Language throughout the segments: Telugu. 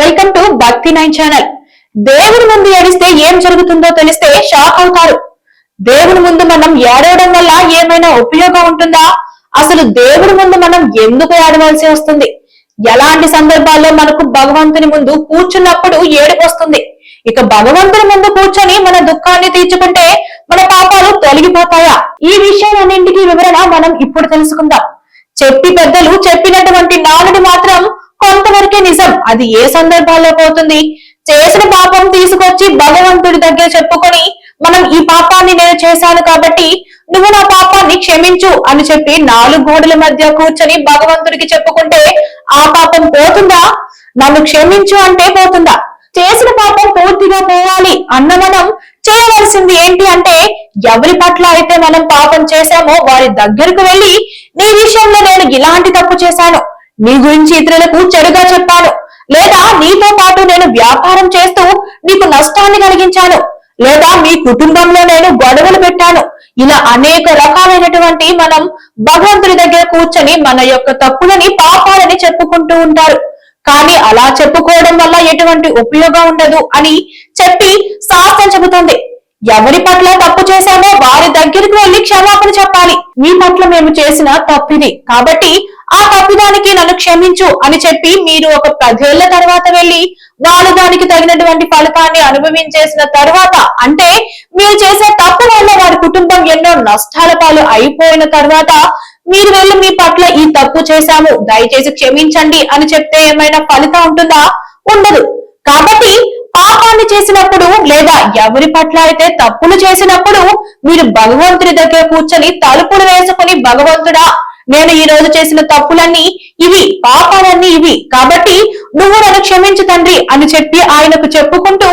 Welcome to Bhakti nine channel. దేవుని ముందు ఏడిస్తే ఏం జరుగుతుందో తెలిస్తే షాక్ అవుతారు. దేవుని ముందు మనం ఏడవడం వల్ల ఏమైనా ఉపయోగం ఉంటుందా? అసలు దేవుని ముందు మనం ఎందుకు ఏడవలసి వస్తుంది? ఎలాంటి సందర్భాల్లో మనకు భగవంతుని ముందు కూర్చున్నప్పుడు ఏడుపు వస్తుంది ఇక భగవంతుని ముందు కూర్చొని మన దుఃఖాన్ని తీర్చుకుంటే మన పాపాలు తొలగిపోతాయా? ఈ విషయాలన్నింటికీ వివరణ మనం ఇప్పుడు తెలుసుకుందాం. చెప్పి పెద్దలు చెప్పినటువంటి నాలుగు మాత్రం కొంతవరకే నిజం. అది ఏ సందర్భాల్లో పోతుంది? చేసిన పాపం తీసుకొచ్చి భగవంతుడి దగ్గర చెప్పుకొని మనం ఈ పాపాన్ని నేను చేశాను కాబట్టి నువ్వు నా పాపాన్ని క్షమించు అని చెప్పి నాలుగు గోడల మధ్య కూర్చొని భగవంతుడికి చెప్పుకుంటే ఆ పాపం పోతుందా? నన్ను క్షమించు అంటే పోతుందా? చేసిన పాపం పూర్తిగా పోవాలి అన్న మనం చేయవలసింది ఏంటి అంటే ఎవరి పట్ల అయితే మనం పాపం చేశామో వారి దగ్గరకు వెళ్ళి నీ విషయంలో నేను ఇలాంటి తప్పు చేశాను. నీ గురించి ఇతరులకు చెడుగా చెప్పాను. లేదా నీతో పాటు నేను వ్యాపారం చేస్తూ నీకు నష్టాన్ని కలిగించాను. లేదా మీ కుటుంబంలో నేను గొడవలు పెట్టాను. ఇలా అనేక రకాలైనటువంటి మనం భగవంతుడి దగ్గర కూర్చొని మన యొక్క తప్పులని పాపాలని చెప్పుకుంటూ ఉంటారు. కానీ అలా చెప్పుకోవడం వల్ల ఎటువంటి ఉపయోగం ఉండదు అని చెప్పి శాస్త్రం చెబుతుంది. ఎవరి పట్ల తప్పు చేశామో వారి దగ్గరికి వెళ్ళి క్షమాపణ చెప్పాలి. మీ పట్ల మేము చేసిన తప్పిది. కాబట్టి ఆ తప్పిదానికి నన్ను క్షమించు అని చెప్పి మీరు ఒక పదేళ్ళ తర్వాత వెళ్ళి వాళ్ళు దానికి తగినటువంటి ఫలితాన్ని అనుభవించేసిన తర్వాత అంటే మీరు చేసే తప్పు వల్ల వారి కుటుంబం ఎన్నో నష్టాల పాలు అయిపోయిన తర్వాత మీరు వెళ్ళి మీ పట్ల ఈ తప్పు చేశాము దయచేసి క్షమించండి అని చెప్తే ఏమైనా ఫలితం ఉంటుందా? ఉండదు. కాబట్టి పాపాన్ని చేసినప్పుడు లేదా ఎవరి పట్ల అయితే తప్పులు చేసినప్పుడు మీరు భగవంతుడి దగ్గర కూర్చొని తలుపులు వేసుకుని భగవంతుడా నేను ఈ రోజు చేసిన తప్పులన్నీ ఇవి పాపాలన్నీ ఇవి. కాబట్టి నువ్వు నన్ను క్షమించు తండ్రి అని చెప్పి ఆయనకు చెప్పుకుంటూ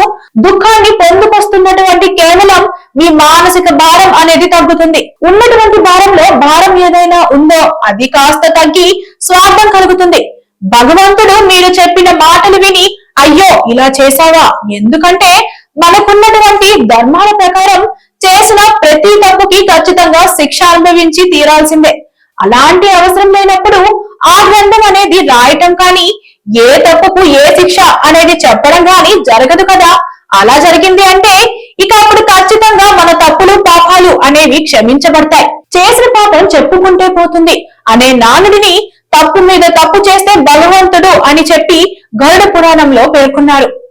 దుఃఖాన్ని పొందుకొస్తున్నటువంటి కేవలం మీ మానసిక భారం అనేది తగ్గుతుంది. ఉన్నటువంటి భారంలో భారం ఏదైనా ఉందో అది కాస్త తగ్గి స్వార్థం కలుగుతుంది. భగవంతుడు మీరు చెప్పిన మాటలు విని అయ్యో ఇలా చేశావా? ఎందుకంటే మనకున్నటువంటి ధర్మాల ప్రకారం చేసిన ప్రతి తప్పుకి ఖచ్చితంగా శిక్ష అనుభవించి తీరాల్సిందే. అలాంటి అవసరం లేనప్పుడు ఆ గ్రంథం అనేది రాయటం కానీ ఏ తప్పుకు ఏ శిక్ష అనేది చెప్పడం కానీ జరగదు కదా. అలా జరిగింది అంటే ఇక అప్పుడు ఖచ్చితంగా మన తప్పులు పాపాలు అనేవి క్షమించబడతాయి. చేసిన పాపం చెప్పుకుంటే పోతుంది అనే నానుడిని తప్పు మీద తప్పు చేస్తే భగవంతుడు అని చెప్పి గరుడ పురాణంలో పేర్కొన్నారు.